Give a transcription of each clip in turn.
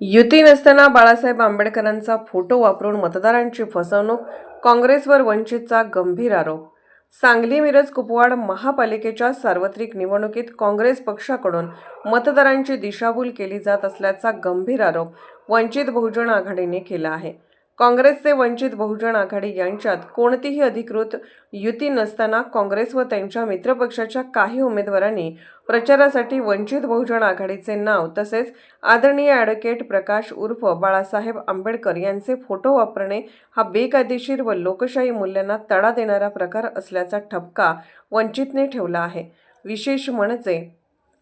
युती नसताना बाळासाहेब आंबेडकरांचा फोटो वापरून मतदारांची फसवणूक काँग्रेसवर वंचितचा गंभीर आरोप. सांगली मिरज कुपवाड महापालिकेच्या सार्वत्रिक निवडणुकीत काँग्रेस पक्षाकडून मतदारांची दिशाभूल केली जात असल्याचा गंभीर आरोप वंचित बहुजन आघाडीने केला आहे. काँग्रेसचे वंचित बहुजन आघाडी यांच्यात कोणतीही अधिकृत युती नसताना काँग्रेस व त्यांच्या मित्रपक्षाच्या काही उमेदवारांनी प्रचारासाठी वंचित बहुजन आघाडीचे नाव तसेच आदरणीय ॲडव्होकेट प्रकाश उर्फ बाळासाहेब आंबेडकर यांचे फोटो वापरणे हा बेकायदेशीर व लोकशाही मूल्यांना तडा देणारा प्रकार असल्याचा ठपका वंचितने ठेवला आहे. विशेष म्हणजे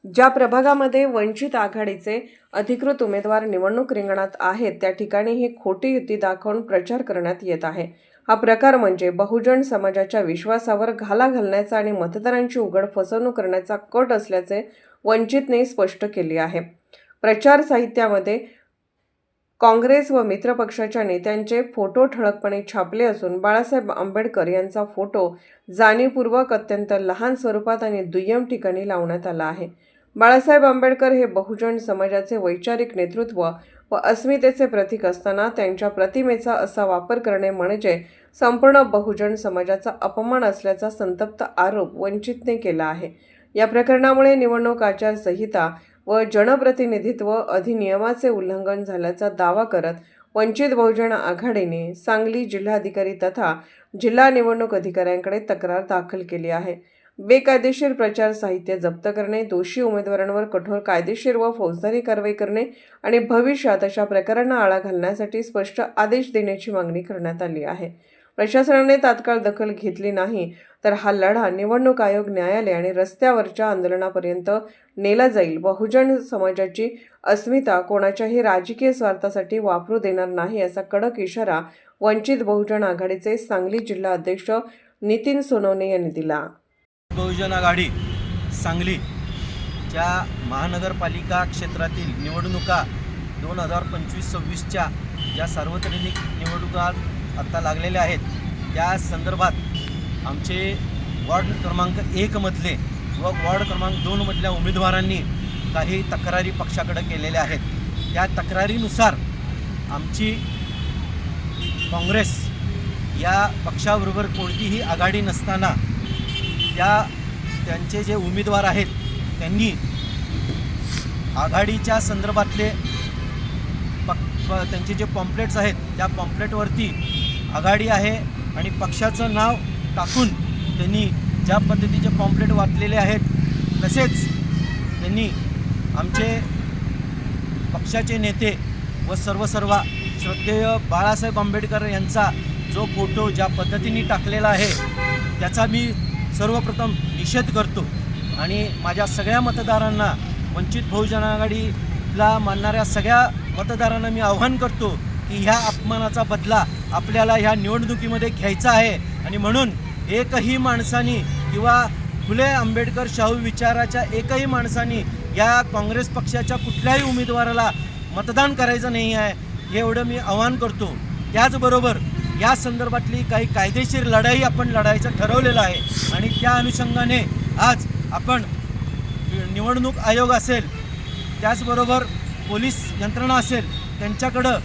ज्या प्रभागामध्ये वंचित आघाडीचे अधिकृत उमेदवार निवडणूक रिंगणात आहेत त्या ठिकाणी ही खोटी युती दाखवून प्रचार करण्यात येत आहे. हा प्रकार म्हणजे बहुजन समाजाच्या विश्वासावर घाला घालण्याचा आणि मतदारांची उघड फसवणूक करण्याचा कट असल्याचे वंचितने स्पष्ट केले आहे. प्रचार साहित्यामध्ये काँग्रेस व मित्रपक्षाच्या नेत्यांचे फोटो ठळकपणे छापले असून बाळासाहेब आंबेडकर यांचा फोटो जाणीवपूर्वक अत्यंत लहान स्वरूपात आणि दुय्यम ठिकाणी लावण्यात आला आहे. बाळासाहेब आंबेडकर हे बहुजन समाजाचे वैचारिक नेतृत्व व अस्मितेचे प्रतीक असताना त्यांच्या प्रतिमेचा असा वापर करणे म्हणजे संपूर्ण बहुजन समाजाचा अपमान असल्याचा संतप्त आरोप वंचितने केला आहे. या प्रकरणामुळे निवडणूक आचारसंहिता व जनप्रतिनिधित्व अधिनियमाचे उल्लंघन झाल्याचा दावा करत वंचित बहुजन आघाडीने सांगली जिल्हाधिकारी तथा जिल्हा निवडणूक अधिकाऱ्यांकडे तक्रार दाखल केली आहे. बेकायदेशीर प्रचार साहित्य जप्त करणे दोषी उमेदवारांवर कठोर कायदेशीर व फौजदारी कारवाई करणे आणि भविष्यात अशा प्रकारांना आळा घालण्यासाठी स्पष्ट आदेश देण्याची मागणी करण्यात आली आहे. प्रशासनाने तात्काळ दखल घेतली नाही तर हा लढा निवडणूक आयोग न्यायालय आणि रस्त्यावरच्या आंदोलनापर्यंत नेला जाईल बहुजन समाजाची अस्मिता कोणाच्याही राजकीय स्वार्थासाठी वापरू देणार नाही असा कडक इशारा वंचित बहुजन आघाडीचे सांगली जिल्हा अध्यक्ष नितीन सोनवणे यांनी दिला. बहुजन आघाडी सांगलीच्या महानगरपालिका क्षेत्रातील निवडणुका दोन हजार पंचवीस सव्वीसच्या ज्या सार्वत्रिक निवडणुका आत्ता लागलेल्या आहेत त्या संदर्भात आमचे वॉर्ड क्रमांक एकमधले व वॉर्ड क्रमांक दोनमधल्या उमेदवारांनी काही तक्रारी पक्षाकडे केलेल्या आहेत. त्या तक्रारीनुसार आमची काँग्रेस या पक्षाबरोबर कोणतीही आघाडी नसताना या त्यांचे जे उमेदवार आहेत त्यांनी आघाडीच्या संदर्भातले प- त्यांचे जे पॉम्पलेट्स आहेत त्या पॉम्पलेटवरती आघाडी आहे आणि पक्षाचं नाव टाकून त्यांनी ज्या पद्धतीचे पॉम्पलेट वाचलेले आहेत तसेच त्यांनी आमचे पक्षाचे नेते व सर्व सर्व श्रद्धेय बाळासाहेब आंबेडकर यांचा जो फोटो ज्या पद्धतीने टाकलेला आहे त्याचा मी सर्वप्रथम निषेध करतो आणि माझ्या सगळ्या मतदारांना वंचित बहुजन आघाडीला मानणाऱ्या सगळ्या मतदारांना मी आव्हान करतो की ह्या अपमानाचा बदला आपल्याला ह्या निवडणुकीमध्ये घ्यायचा आहे. आणि म्हणून एकही माणसानी किंवा फुले आंबेडकर शाहू विचाराच्या एकही माणसानी या काँग्रेस पक्षाच्या कुठल्याही उमेदवाराला मतदान करायचं नाही आहे हे एवढं मी आव्हान करतो. त्याचबरोबर या संदर्भातली काही कायदेशीर लढाई आपण लढायचं ठरवलेलं आहे. आणि त्या अनुषंगाने आज आपण निवडणूक आयोग असेल त्याचबरोबर पोलीस यंत्रणा असेल त्यांच्याकडं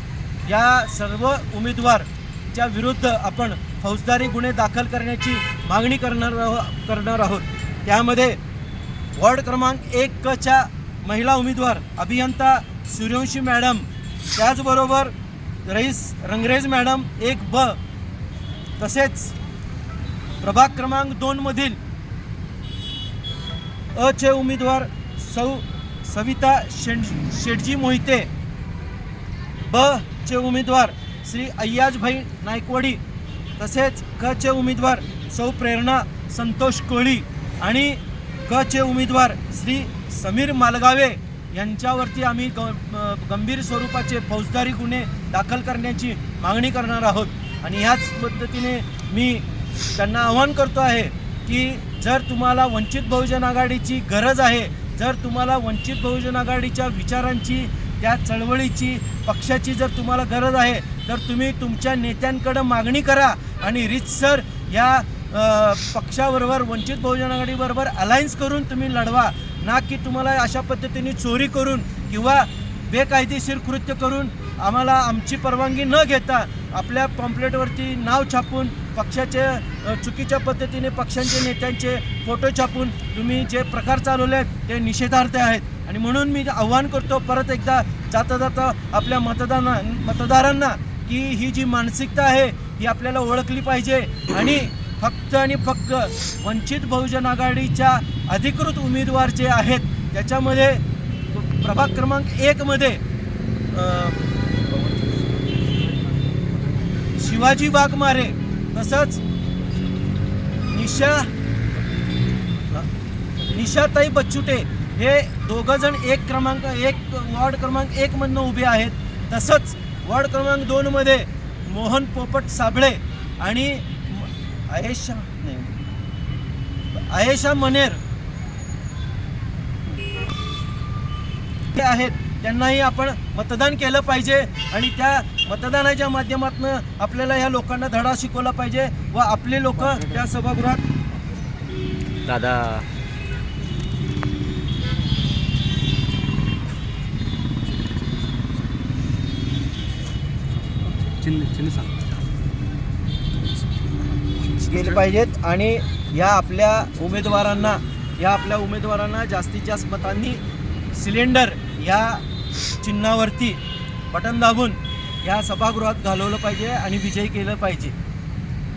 या सर्व उमेदवारच्या विरुद्ध आपण फौजदारी गुन्हे दाखल करण्याची मागणी करणार आहो- करणार आहोत. त्यामध्ये वॉर्ड क्रमांक एकच्या महिला उमेदवार अभियंता सूर्यवंशी मॅडम त्याचबरोबर रईस रंगरेज मॅडम एक ब. तसेच प्रभाग क्रमांक दोनमधील अ चे उमेदवार सौ सविता शेण शेटजी मोहिते ब चे उमेदवार श्री अय्याजभाई नायकवाडी तसेच क चे उमेदवार सौ प्रेरणा संतोष कोळी आणि क चे उमेदवार श्री समीर मालगावे यांच्यावरती आम्ही ग गंभीर स्वरूपाचे फौजदारी गुन्हे दाखल करण्याची मागणी करणार आहोत. आणि ह्याच पद्धतीने मी त्यांना आवाहन करतो आहे की जर तुम्हाला वंचित बहुजन आघाडीची गरज आहे जर तुम्हाला वंचित बहुजन आघाडीच्या विचारांची त्या चळवळीची पक्षाची जर तुम्हाला गरज आहे तर तुम्ही तुमच्या नेत्यांकडं मागणी करा. आणि रितसर या पक्षाबरोबर वंचित बहुजन आघाडीबरोबर अलायन्स करून तुम्ही लढवा. ना की तुम्हाला अशा पद्धतीने चोरी करून किंवा बेकायदेशीर कृत्य करून आम्हाला आमची परवानगी न घेता आपल्या पॉम्पलेटवरती नाव छापून पक्षाचे चुकीच्या पद्धतीने पक्षांचे नेत्यांचे फोटो छापून तुम्ही जे प्रकार चालवले आहेत ते निषेधार्थ आहेत. आणि म्हणून मी आव्हान करतो परत एकदा जाता जाता आपल्या मतदाना मतदारांना की ही जी मानसिकता आहे ही आपल्याला ओळखली पाहिजे. आणि फक्त आणि फक्त वंचित बहुजन आघाडीच्या अधिकृत उमेदवार जे आहेत त्याच्यामध्ये प्रभाग क्रमांक एकमध्ये शिवाजी वाघमारे तसंच निशा निशाताई बच्चुटे हे दोघं जण एक क्रमांक एक वॉर्ड क्रमांक एकमधनं उभे आहेत. तसंच वॉर्ड क्रमांक दोनमध्ये मोहन पोपट साबळे आणि आयेशा आयेशा मनेर ते आहेत. त्यांनाही आपण मतदान केलं पाहिजे आणि त्या मतदानाच्या माध्यमातून आपल्याला ह्या लोकांना धडा शिकवला पाहिजे व आपले लोक त्या सभागृहात दादा. चिन्ह चिन्ह सांग. गेले पाहिजेत आणि या आपल्या उमेदवारांना या आपल्या उमेदवारांना जास्तीत जास्त मतांनी सिलेंडर या चिन्हावरती बटन दाबून या सभागृहात घालवलं पाहिजे आणि विजयी केलं पाहिजे.